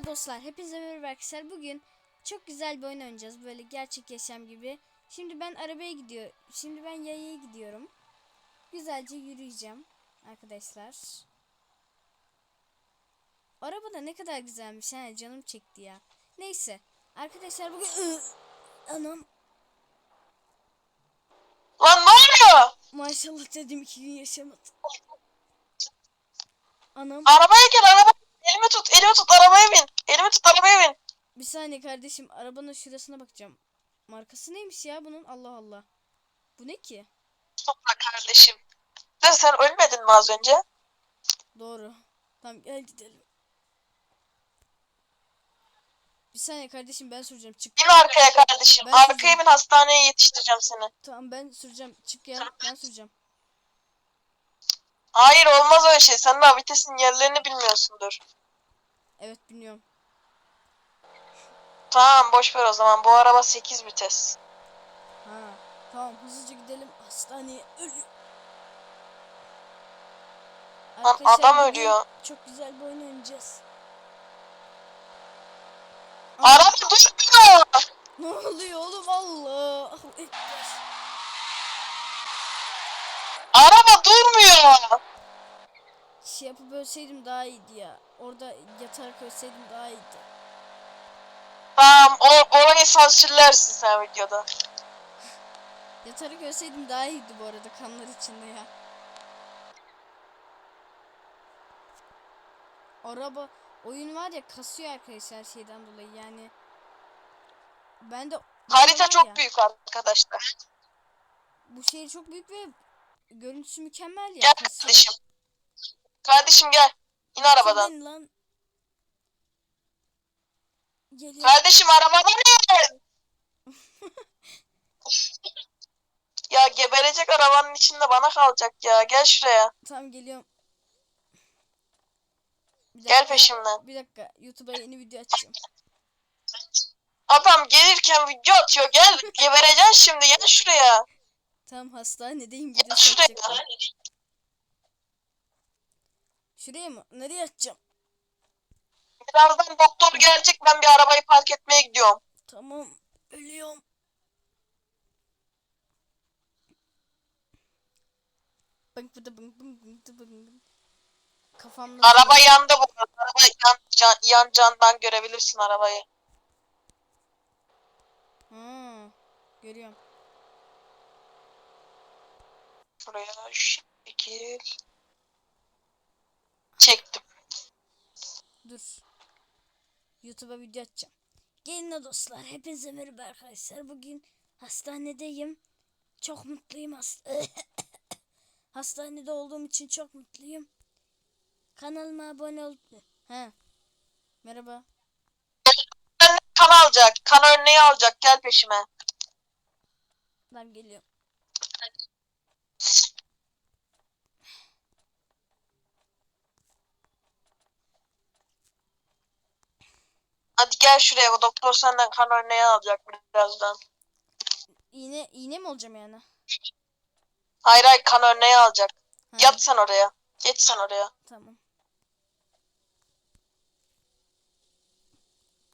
Merhaba dostlar, hepinize merhaba arkadaşlar. Bugün çok güzel bir oyun oynayacağız. Böyle gerçek yaşam gibi. Şimdi ben arabaya gidiyor. Şimdi ben yayaya gidiyorum. Güzelce yürüyeceğim arkadaşlar. Araba da ne kadar güzelmiş. Ha, canım çekti ya. Neyse. Arkadaşlar bugün anam Lan ne oluyor? maşallah dedim iki gün yaşamadım. Anam Arabaya gel araba. Elimi tut, elimi tut arabaya bin. Elimi tut arabaya bin. bir saniye kardeşim arabanın şurasına bakacağım. Markası neymiş ya bunun? Allah Allah. Bu ne ki? Topla kardeşim. De sen ölmedin mi az önce? Doğru. Tamam gel gidelim. Bir saniye kardeşim ben süreceğim. Çık. Bin arkaya kardeşim. Ben Arkaya süreceğim. bin hastaneye yetiştireceğim seni. Tamam ben süreceğim. Çık ya. Ben süreceğim. Hayır olmaz öyle şey. Sen daha vitesin yerlerini bilmiyorsundur. Evet biliyorum. Tamam boş ver o zaman. Bu araba 8 vites. Ha. Tamam hızlıca gidelim. Hastaneye ölüyor. Lan adam ölüyor. Çok güzel bir oyun oynayacağız. Araba durmuyor. Ne oluyor oğlum Allah. Araba durmuyor. Şey yapıp ölseydim daha iyiydi ya. Orada yatarak ölseydim daha iyiydi. Tamam o, orayı sansürlersin sen videoda. Yatarak ölseydim daha iyiydi bu arada kanlar içinde ya. Araba oyun var ya kasıyor arkadaşlar şeyden dolayı yani. Ben de Harita çok ya, büyük arkadaşlar. Bu şehir çok büyük ve görüntüsü mükemmel ya. Gel kasıyor. kardeşim. Kardeşim gel. İn arabadan. Kimin lan? Geliyor. Kardeşim arabadan in. ya geberecek arabanın içinde bana kalacak ya. Gel şuraya. Tamam geliyorum. Bir Gel peşimden. Bir dakika YouTube'a yeni video açacağım. Adam gelirken video atıyor. Gel. Gebereceksin şimdi. Gel şuraya. Tam hastanedeyim Gel video şuraya. çekecektim. Şuraya mı? Nereye atacağım? Birazdan doktor gelecek. Ben bir arabayı park etmeye gidiyorum. Tamam. Ölüyorum. Bınk bıdı bınk bınk bınk bıdı bınk bınk. Kafamda Araba yandı bu arada. Araba yan, can, yan candan görebilirsin arabayı. Ha, görüyorum. Şuraya şekil. Dur. YouTube'a video açacağım. Gelin dostlar. Hepinize merhaba arkadaşlar. Bugün hastanedeyim. Çok mutluyum. Has Hastanede olduğum için çok mutluyum. Kanalıma abone ol. He. Merhaba. Kan alacak. Kan örneği alacak. Gel peşime. Ben geliyorum. Hadi gel şuraya. Bu doktor senden kan örneği alacak birazdan. İğne iğne mi olacağım yani? Hayır hayır kan örneği alacak. Ha, Yat sen oraya. Geç sen oraya. Tamam.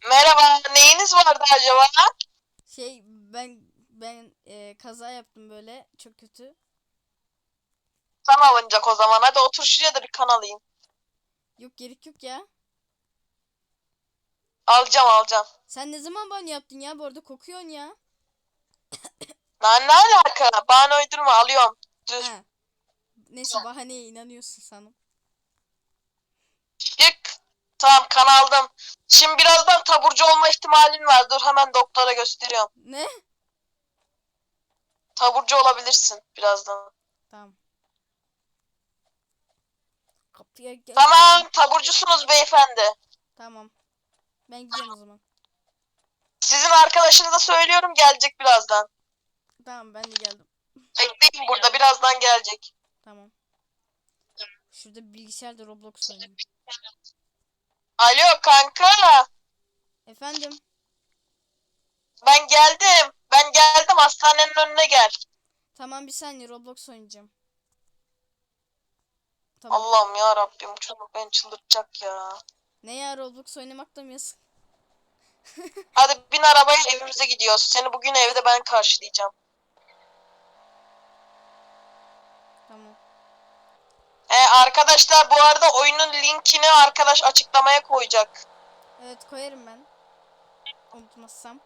Merhaba. Neyiniz vardı acaba? Şey ben ben e, kaza yaptım böyle çok kötü. Kan alınacak o zaman. Hadi otur şuraya da bir kan alayım. Yok gerek yok ya. Alacağım alacağım. Sen ne zaman banyo yaptın ya? Bu arada kokuyorsun ya. Lan ne alaka? Bana uydurma alıyorum. Dur. Ha. Neyse bahaneye inanıyorsun sanırım. Çık. Tamam kan aldım. Şimdi birazdan taburcu olma ihtimalin var. Dur hemen doktora gösteriyorum. Ne? Taburcu olabilirsin birazdan. Tamam. Kapıya gel. Tamam taburcusunuz beyefendi. Tamam. Ben gidiyorum o zaman. Sizin arkadaşınıza söylüyorum gelecek birazdan. Tamam ben de geldim. Bekleyin burada birazdan gelecek. Tamam. Şurada bilgisayarda Roblox oynayayım. Alo kanka. Efendim? Ben geldim. Ben geldim hastanenin önüne gel. Tamam bir saniye Roblox oynayacağım. Tamam. Allah'ım ya Rabbim çocuk beni çıldırtacak ya. Ne ya Roblox oynamak da mı yasak? Hadi bin arabaya evimize gidiyoruz. Seni bugün evde ben karşılayacağım. Tamam. Ee, arkadaşlar bu arada oyunun linkini arkadaş açıklamaya koyacak. Evet koyarım ben. Unutmazsam.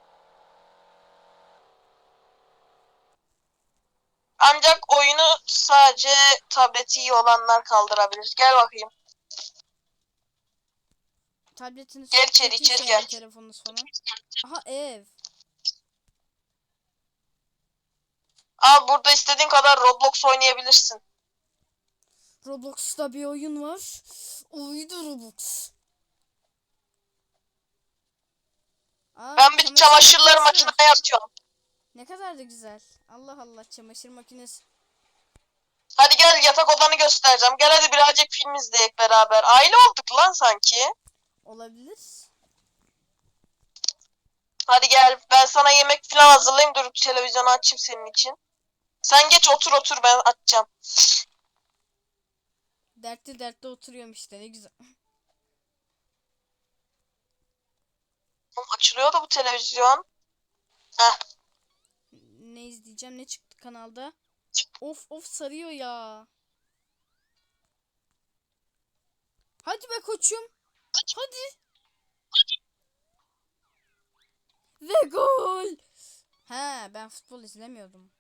Ancak oyunu sadece tableti iyi olanlar kaldırabilir. Gel bakayım. Tabletiniz Gel içeri, içeri gel. telefonunuz falan. Aha ev. Al burada istediğin kadar Roblox oynayabilirsin. Roblox'ta bir oyun var. Oydu Roblox. Aa, Ben bir çamaşırları makineye atıyorum. Ne kadar da güzel. Allah Allah çamaşır makinesi. Hadi gel yatak odanı göstereceğim. Gel hadi birazcık film izleyek beraber. Aile olduk lan sanki. Olabilir. Hadi gel ben sana yemek falan hazırlayayım. Dur televizyonu açayım senin için. Sen geç otur otur ben açacağım. Dertli dertli oturuyorum işte ne güzel. Oğlum, Açılıyor da bu televizyon. Heh. Ne izleyeceğim ne çıktı kanalda? Of of sarıyor ya. Hadi be koçum. Hadi. Ve gol. He ben futbol izlemiyordum.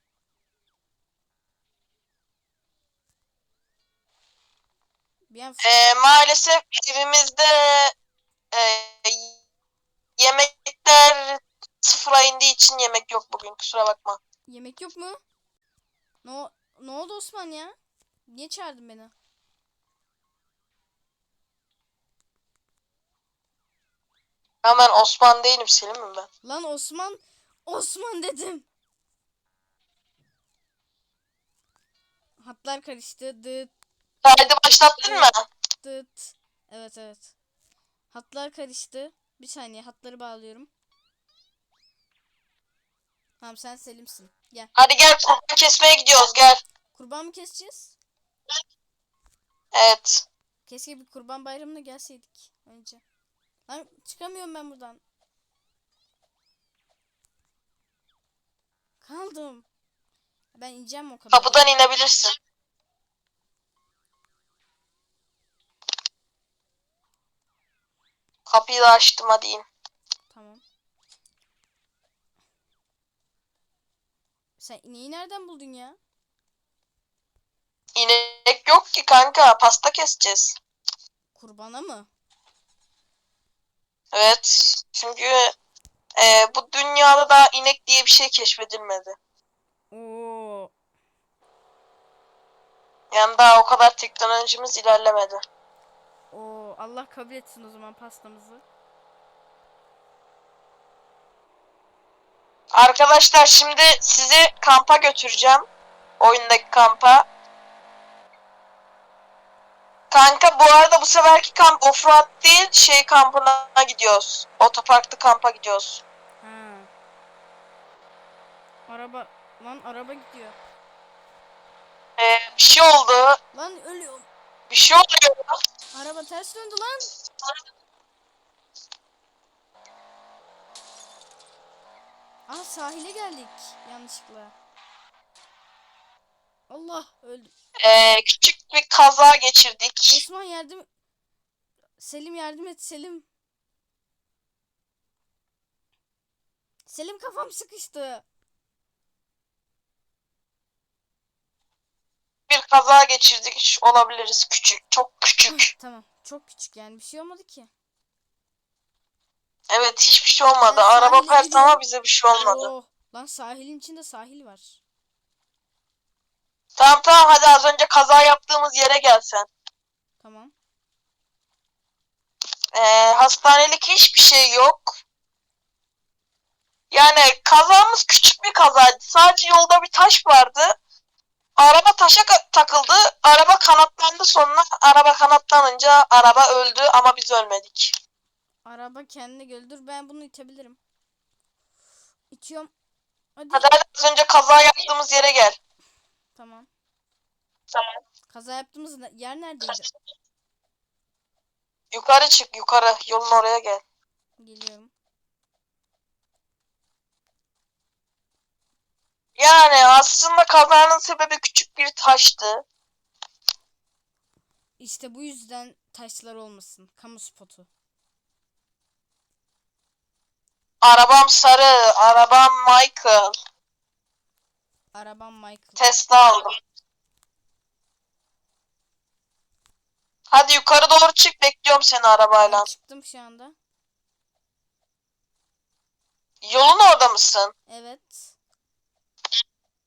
Bir an Ee, maalesef evimizde e, yemekler sıfıra indiği için yemek yok bugün. Kusura bakma. yemek yok mu? Ne, ne oldu Osman ya? Niye çağırdın beni? Ya ben Osman değilim Selim'im ben. Lan Osman. Osman dedim. Hatlar karıştı. Dıt Kaydı başlattın mı? dıt. Evet evet. Hatlar karıştı. Bir saniye hatları bağlıyorum. Tamam sen Selim'sin. Gel. Hadi gel kurban kesmeye gidiyoruz gel. Kurban mı keseceğiz? Evet. Keşke bir kurban bayramına gelseydik önce. Lan çıkamıyorum ben buradan. Kaldım. Ben ineceğim o kadar. Kapıdan inebilirsin. Kapıyı da açtım hadi in. Tamam. Sen ineği nereden buldun ya? İnek yok ki kanka. Pasta keseceğiz. Kurbana mı? Evet. Çünkü e, bu dünyada daha inek diye bir şey keşfedilmedi. Oo. Yani daha o kadar teknolojimiz ilerlemedi. Oo. Allah kabul etsin o zaman pastamızı. Arkadaşlar şimdi sizi kampa götüreceğim. Oyundaki kampa. Kanka bu arada bu seferki kamp offroad değil şey kampına gidiyoruz. Otoparklı kampa gidiyoruz. Ha. Araba lan araba gidiyor. Ee, bir şey oldu. Lan ölüyorum. Bir şey oluyor. Araba ters döndü lan. Aa sahile geldik yanlışlıkla. Allah öldüm. Ee, küçük bir kaza geçirdik. Osman yardım Selim yardım et Selim. Selim kafam sıkıştı. Bir kaza geçirdik olabiliriz. Küçük, çok küçük. Tamam. Çok küçük yani bir şey olmadı ki. Evet hiçbir şey olmadı. Ben Araba sahile pert ama gidiyorum. bize bir şey olmadı. Oh, lan sahilin içinde sahil var. Tamam tamam hadi az önce kaza yaptığımız yere gelsen. Tamam. Ee, hastanelik hiçbir şey yok. Yani kazamız küçük bir kazaydı. Sadece yolda bir taş vardı. Araba taşa takıldı. Araba kanatlandı sonra araba kanatlanınca araba öldü ama biz ölmedik. Araba kendine göre. Dur ben bunu itebilirim. İtiyorum. Hadi. Hadi hadi az önce kaza yaptığımız yere gel. Tamam. Tamam. Kaza yaptığımız yer neredeydi? Yukarı çık yukarı. Yolun oraya gel. Geliyorum. Yani aslında kazanın sebebi küçük bir taştı. İşte bu yüzden taşlar olmasın. Kamu spotu. Arabam sarı. Arabam Michael. Arabam Michael. Tesla aldım. Hadi yukarı doğru çık. Bekliyorum seni arabayla. Çıktım şu anda. Yolun orada mısın? Evet.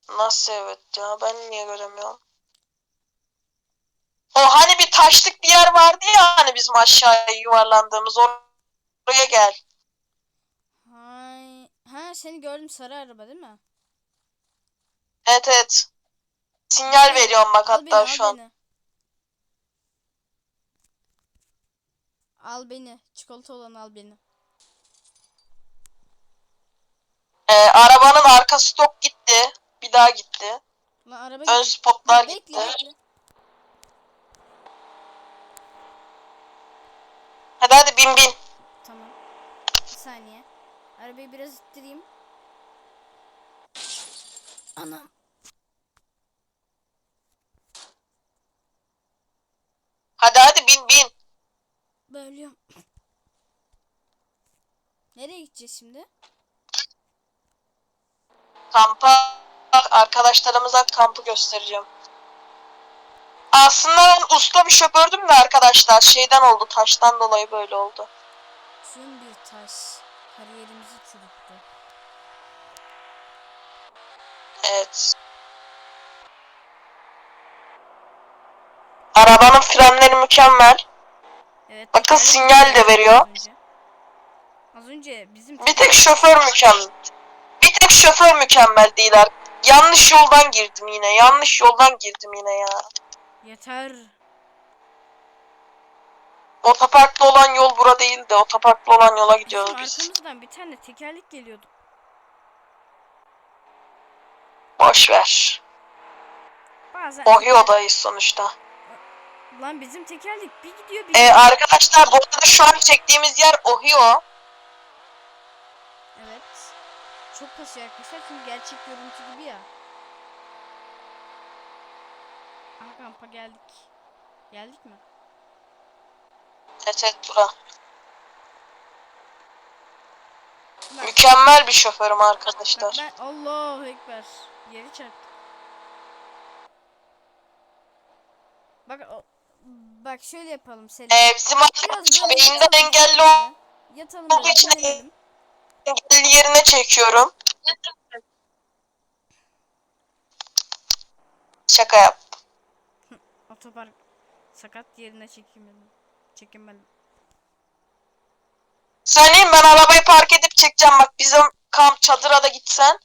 Nasıl evet ya? Ben niye göremiyorum? O hani bir taşlık bir yer vardı ya hani bizim aşağıya yuvarlandığımız or- oraya gel. Hay. Ha seni gördüm sarı araba değil mi? Evet evet. Sinyal veriyorum bak Al hatta beni, şu al an. beni. Al beni. Çikolata olan al beni. Ee, arabanın arka stok gitti. Bir daha gitti. Lan araba Ön spotlar Bekle gitti. bekle. Hadi hadi bin bin. Tamam. Bir saniye. Arabayı biraz ittireyim. Anam. Hadi hadi bin bin. Bölüyorum. Nereye gideceğiz şimdi? Kampa arkadaşlarımıza kampı göstereceğim. Aslında ben usta bir şofördüm de arkadaşlar şeyden oldu taştan dolayı böyle oldu. Tüm bir taş. Kariyerimizi çürüttü. Evet. Arabanın frenleri mükemmel. Evet. Bakın sinyal de veriyor. Az önce. Az önce bizim Bir tek şoför mükemmel. Bir tek şoför mükemmel değil ar- Yanlış yoldan girdim yine. Yanlış yoldan girdim yine ya. Yeter. Otoparkta olan yol bura değildi. Otoparkta olan yola gidiyoruz Bizim biz. arkamızdan bir tane tekerlek geliyordu. Boş ver. Bazen Ohio'dayız sonuçta. Lan bizim tekerlek bir gidiyor bir Ee, gidiyor. arkadaşlar bu arada şu an çektiğimiz yer Ohio. Evet. Çok kasıyor arkadaşlar çünkü gerçek görüntü gibi ya. Aha kampa geldik. Geldik mi? Evet evet bura. Bak, Mükemmel bir şoförüm bak arkadaşlar. ben Allahu Ekber. Yeri çarptım. Bak o, bak şöyle yapalım Selim. Ee, bizim arkadaş beyinden engelli. Yatalım olduğu için engelli yerine çekiyorum. Şaka yap. Otopark sakat yerine çekemedim. Çekemedim. Söyleyeyim ben arabayı park edip çekeceğim bak bizim kamp çadıra da gitsen.